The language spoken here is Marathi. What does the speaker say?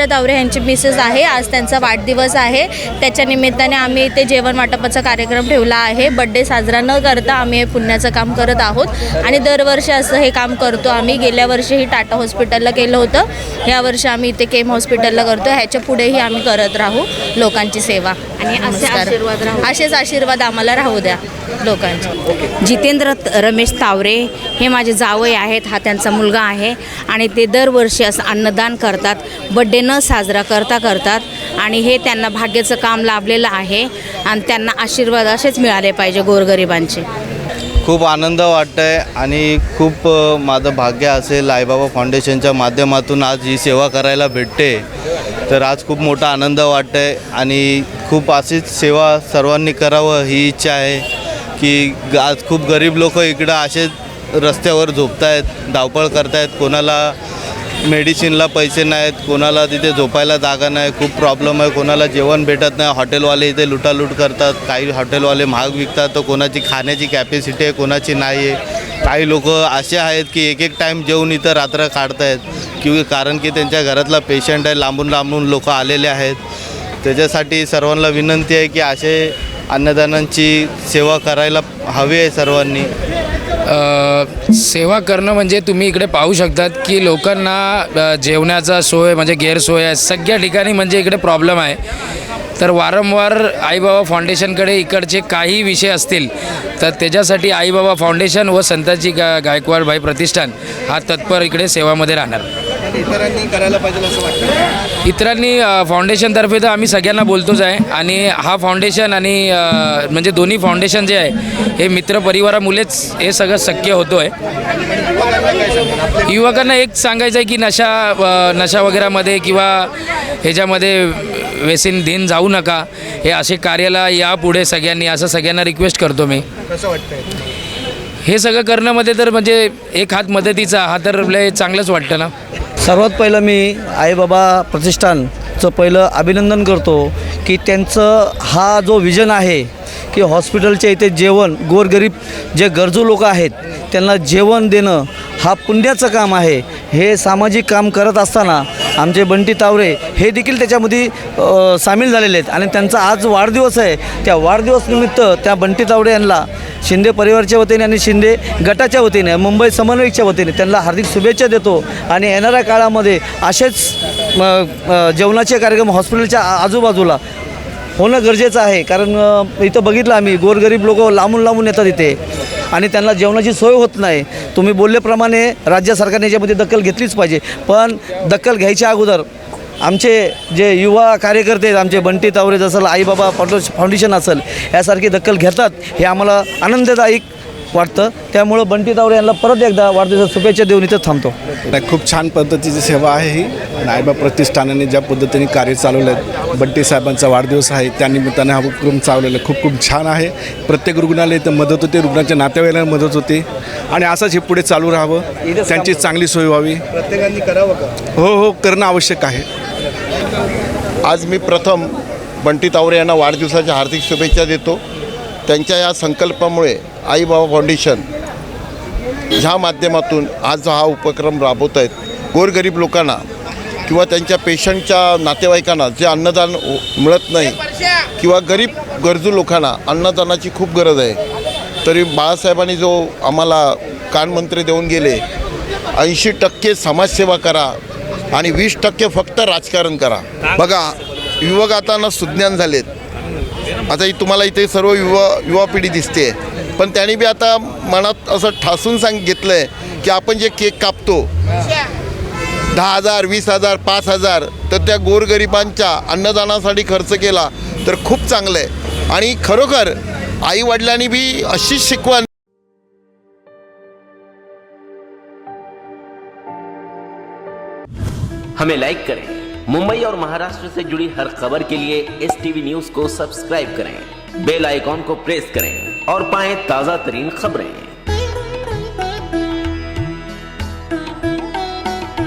सुभद्रा तावरे यांची मिसेस आहे. आज त्यांचा वाढदिवस आहे. त्याच्या निमित्ताने आम्ही इथे जेवण वाटपाचा कार्यक्रम ठेवला आहे. बड्डे साजरा न करता आम्ही हे पुण्याचं काम करत आहोत. आणि दरवर्षी असं हे काम करतो आम्ही. गेल्या वर्षीही टाटा हॉस्पिटलला केलं होतं. यावर्षी आम्ही इथे केम हॉस्पिटलला करतो ह्याच्या पुढेही आम्ही करत राहू. लोकांची सेवा. आणि असे आशीर्वाद राहू. असेच आशीर्वाद आम्हाला राहू द्या लोकांचे. जितेंद्र रमेश तावरे हे माझे जावई आहेत. हा त्यांचा मुलगा आहे. आणि ते दरवर्षी असं अन्नदान करतात. बड्डे न सण साजरा करता करतात आणि हे त्यांना भाग्याचं काम लाभलेलं आहे आणि त्यांना आशीर्वाद असेच मिळाले पाहिजे गोरगरिबांचे. खूप आनंद वाटतं आहे आणि खूप माझं भाग्य असेल आईबाबा फाउंडेशनच्या माध्यमातून आज ही सेवा करायला भेटते. तर आज खूप मोठा आनंद वाटतं आहे आणि खूप अशीच सेवा सर्वांनी करावं ही इच्छा आहे की ग- आज खूप गरीब लोक इकडं असे रस्त्यावर झोपत आहेत धावपळ करतायत कोणाला मेडिसिनला पैसे नाहीत कोणाला तिथे झोपायला जागा नाही खूप प्रॉब्लेम आहे कोणाला जेवण भेटत नाही हॉटेलवाले इथे लुटालूट करतात काही हॉटेलवाले महाग विकतात तर कोणाची खाण्याची कॅपॅसिटी आहे कोणाची नाही आहे. काही लोक असे आहेत की एक एक टाईम जेवून इथं रात्र काढतायत की कारण की त्यांच्या घरातला पेशंट आहे लांबून लांबून लोक आलेले आहेत. त्याच्यासाठी सर्वांना विनंती आहे की असे अन्नदानांची सेवा करायला हवी आहे सर्वांनी? अ, सेवा करणं म्हणजे तुम्ही इकडे पाहू शकतात की लोकांना अ, जेवणाचा सोय म्हणजे गैरसोय आहे. सगळ्या ठिकाणी म्हणजे इकडे प्रॉब्लेम आहे. तर वारंवार आईबाबा फाउंडेशनकडे इकडचे काही विषय असतील तर त्याच्यासाठी आईबाबा फाउंडेशन व संताजी गा गायकवाड भाई प्रतिष्ठान हा तत्पर इकडे सेवामध्ये राहणार. इतरांनी करायला पाहिजे असं वाटतं? इतरांनी फाउंडेशनतर्फे तर आम्ही सगळ्यांना बोलतोच आहे. आणि हा फाउंडेशन आणि म्हणजे दोन्ही फाउंडेशन जे आहे हे मित्र परिवारामुळेच हे सगळं शक्य होतो आहे युवकांना एक सांगायचं आहे की नशा नशा वगैरेमध्ये किंवा ह्याच्यामध्ये व्यसन दिन जाऊ नका. हे असे कार्याला यापुढे सगळ्यांनी असं सगळ्यांना रिक्वेस्ट करतो मी. कसं वाटतंय? हे सगळं करण्यामध्ये तर म्हणजे एक हात मदतीचा हा तर लय चांगलंच वाटतं ना. सर्वात पहिलं मी आईबाबा प्रतिष्ठानचं पहिलं अभिनंदन करतो की त्यांचं हा जो विजन आहे की हॉस्पिटलच्या इथे जेवण गोरगरीब जे गरजू लोक आहेत त्यांना जेवण देणं हा पुण्याचं काम आहे. हे सामाजिक काम करत असताना आमचे बंटी तावरे हे देखील त्याच्यामध्ये सामील झालेले आहेत. आणि त्यांचा आज वाढदिवस आहे. त्या वाढदिवसनिमित्त त्या बंटी तावडे यांना शिंदे परिवारच्या वतीने आणि शिंदे गटाच्या वतीने मुंबई समन्वयकच्या वतीने त्यांना हार्दिक शुभेच्छा देतो. आणि येणाऱ्या काळामध्ये असेच जेवणाचे कार्यक्रम हॉस्पिटलच्या आजूबाजूला होणं गरजेचं आहे. कारण इथं बघितलं आम्ही गोरगरीब लोक लांबून लांबून येतात इथे. आणि त्यांना जेवणाची सोय होत नाही. तुम्ही बोलल्याप्रमाणे राज्य सरकारने याच्यामध्ये दखल घेतलीच पाहिजे. पण दखल घ्यायच्या अगोदर आमचे जे युवा कार्यकर्ते आहेत आमचे बंटी तावरे जसं आईबाबा फाउंडे फाउंडेशन असेल यासारखी दखल घेतात हे आम्हाला आनंददायक वाटतं. त्यामुळं बंटी तावरे यांना परत एकदा वाढदिवसाच्या शुभेच्छा देऊन इथं थांबतो. नाही खूप छान पद्धतीची सेवा आहे ही. नायबा प्रतिष्ठानाने ज्या पद्धतीने कार्य चालवलं आहे बंटी साहेबांचा वाढदिवस आहे त्यानिमित्ताने हा उपक्रम चालवलेला. खूप खूप छान आहे. प्रत्येक रुग्णाला इथं मदत होते रुग्णाच्या नातेवाईकांना मदत होते. आणि असंच हे पुढे चालू राहावं त्यांची चांगली सोय व्हावी. प्रत्येकाने करावं का? हो हो करणं आवश्यक आहे. आज मी प्रथम बंटी तावरे यांना वाढदिवसाच्या हार्दिक शुभेच्छा देतो. त्यांच्या या संकल्पामुळे आई बाबा फाउंडेशन ह्या माध्यमातून आज हा उपक्रम राबवत आहेत. गोरगरीब लोकांना किंवा त्यांच्या पेशंटच्या नातेवाईकांना जे अन्नदान मिळत नाही किंवा गरीब गरजू लोकांना अन्नदानाची खूप गरज आहे. तरी बाळासाहेबांनी जो आम्हाला कानमंत्री देऊन गेले ऐंशी टक्के समाजसेवा करा आणि वीस टक्के फक्त राजकारण करा. बघा युवक आता ना सुज्ञान झालेत. आता तुम्हाला इथे सर्व युवा युवा पिढी दिसते. पण त्यांनी बी आता मनात असं ठासून सांग घेतलं आहे की आपण जे केक कापतो दहा हजार वीस हजार पाच हजार तर त्या गोरगरिबांच्या अन्नदानासाठी खर्च केला तर खूप चांगलं आहे आणि खरोखर आईवडिलांनी बी अशीच शिकवण हमें लाइक करें। मुंबई और महाराष्ट्र से जुड़ी हर खबर के लिए एस टीवी न्यूज को सब्सक्राइब करें। बेल आइकॉन को प्रेस करें और पाएं ताजा तरीन खबरें।